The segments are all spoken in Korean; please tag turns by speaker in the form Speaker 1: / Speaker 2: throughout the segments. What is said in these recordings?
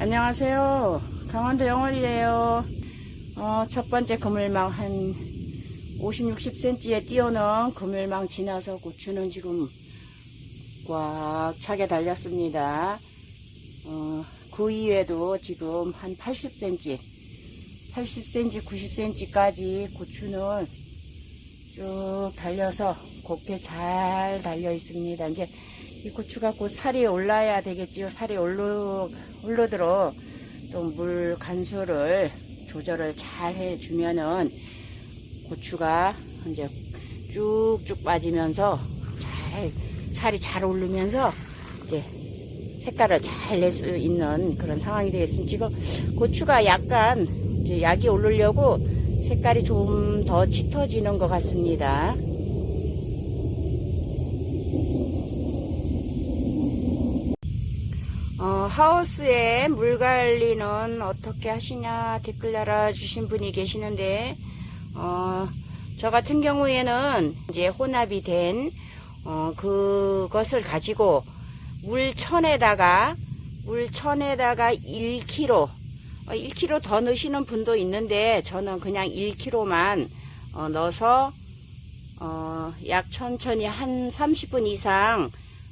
Speaker 1: 안녕하세요. 강원도 영월이에요. 어, 첫 번째 그물망 한 50, 60cm에 띄어넣은 그물망 지나서 고추는 지금 꽉 차게 달렸습니다. 어, 그 이외에도 지금 한 80cm, 80cm, 90cm까지 고추는 쭉 달려서 곱게 잘 달려 있습니다. 이제 이 고추가 곧 살이 올라야 되겠지요. 살이 올르, 올르도록 또 물 간수를 조절을 잘 해주면은 고추가 이제 쭉쭉 빠지면서 잘, 살이 잘 오르면서 이제 색깔을 잘 낼 수 있는 그런 상황이 되겠습니다. 지금 고추가 약간 이제 약이 오르려고 색깔이 좀 더 짙어지는 것 같습니다. 어, 하우스에 물 관리는 어떻게 하시냐 댓글 달아주신 분이 계시는데, 어, 저 같은 경우에는 이제 혼합이 된, 어, 그것을 가지고 물천에다가, 물천에다가 1kg, 어, 1kg 더 넣으시는 분도 있는데, 저는 그냥 1kg만 어, 넣어서, 어, 약 천천히 한 30분 이상,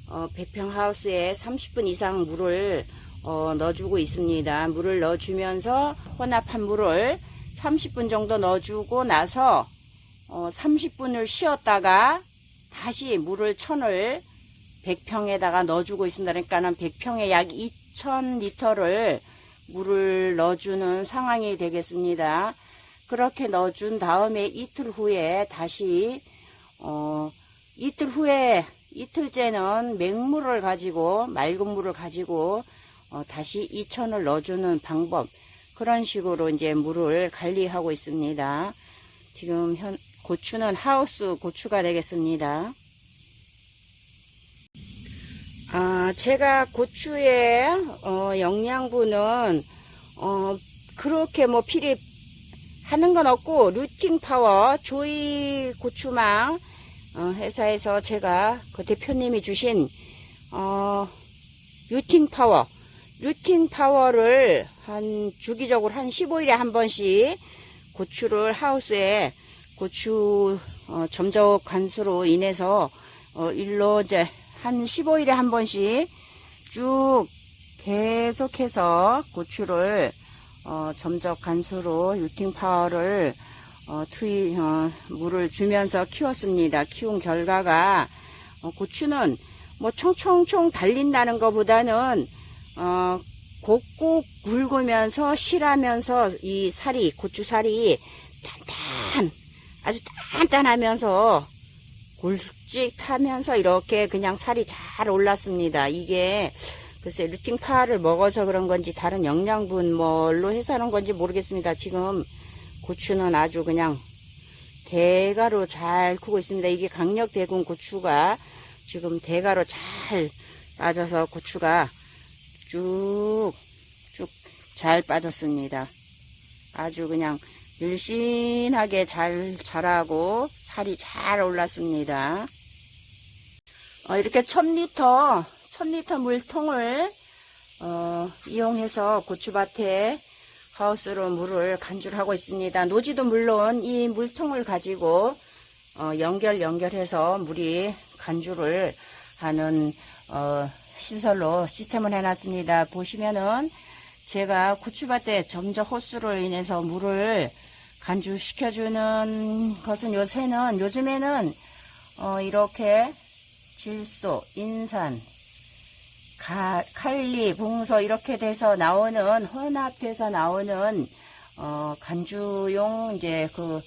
Speaker 1: 어, 배평 하우스에 30분 이상 물을 어, 넣어주고 있습니다. 물을 넣어주면서 혼합한 물을 30분 정도 넣어주고 나서 어, 30분을 쉬었다가 다시 물을 천을 100평에다가 넣어주고 있습니다. 그러니까는 100평에 약 2,000리터를 물을 넣어주는 상황이 되겠습니다. 그렇게 넣어준 다음에 이틀 후에 다시 어, 이틀 후에 이틀째는 맹물을 가지고 맑은 물을 가지고 어, 다시 2천을 넣어주는 방법 그런 식으로 이제 물을 관리하고 있습니다. 지금 현 고추는 하우스 고추가 되겠습니다. 아, 제가 고추의 어, 영양분은 어, 그렇게 뭐 필히 하는 건 없고 루팅 파워 조이 고추망 어, 회사에서 제가 그 대표님이 주신 어, 루팅 파워. 루팅 파워를 한 주기적으로 한 15일에 한 번씩 고추를 하우스에 고추 어, 점적 관수로 인해서 어, 일로 이제 한 15일에 한 번씩 쭉 계속해서 고추를 어, 점적 간수로 루팅 파워를 어, 투이 어, 물을 주면서 키웠습니다. 키운 결과가 어, 고추는 뭐 총총총 달린다는 것보다는 어, 곡곡 굵으면서 실하면서 이 살이 고추 살이 단단 아주 단단하면서 골직하면서 이렇게 그냥 살이 잘 올랐습니다. 이게 글쎄 루팅 파를 먹어서 그런 건지 다른 영양분 뭘로 해서 하는 건지 모르겠습니다. 지금 고추는 아주 그냥 대가로 잘 크고 있습니다. 이게 강력 대군 고추가 지금 대가로 잘 빠져서 고추가 쭉 쭉 잘 빠졌습니다. 아주 그냥 늘씬하게 잘 자라고 살이 잘 올랐습니다. 어, 이렇게 1000리터 1000리터 물통을 어, 이용해서 고추밭에 하우스로 물을 간주하고 있습니다. 노지도 물론 이 물통을 가지고 어, 연결 연결해서 물이 간주를 하는 어, 시설로 시스템을 해놨습니다. 보시면은 제가 고추밭에 점적 호수로 인해서 물을 간주시켜주는 것은 요새는 요즘에는 어, 이렇게 질소, 인산, 가, 칼리, 봉소 이렇게 돼서 나오는 혼합해서 나오는 어, 간주용 이제 그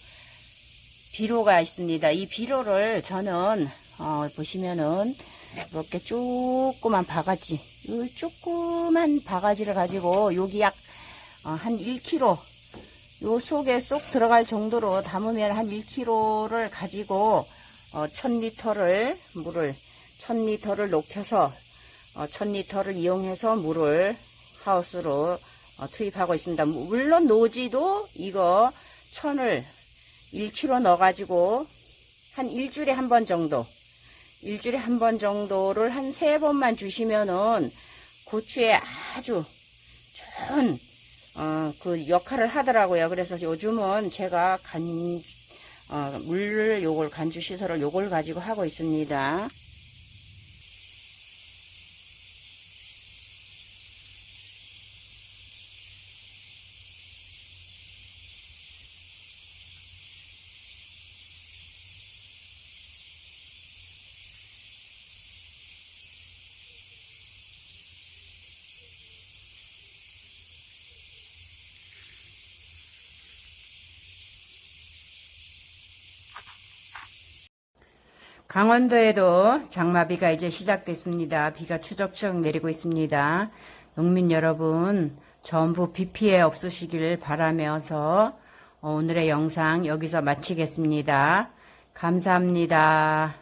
Speaker 1: 비료가 있습니다. 이 비료를 저는 어, 보시면은 이렇게 조그만 바가지, 이 조그만 바가지를 가지고 여기 약 한 1kg 요 속에 쏙 들어갈 정도로 담으면 한 1kg를 가지고 어, 1000리터를 물을 1000리터를 녹여서 어, 1000리터를 이용해서 물을 하우스로 어, 투입하고 있습니다. 물론 노지도 이거 천을 1kg 넣어가지고 한 일주일에 한 번 정도 일주일에 한 번 정도를 한 세 번만 주시면은 고추에 아주 큰, 어, 그 역할을 하더라고요. 그래서 요즘은 제가 간, 어, 물을 요걸 간주 시설을 요걸 가지고 하고 있습니다. 강원도에도 장마비가 이제 시작됐습니다. 비가 추적추적 내리고 있습니다. 농민 여러분, 전부 비 피해 없으시길 바라면서 오늘의 영상 여기서 마치겠습니다. 감사합니다.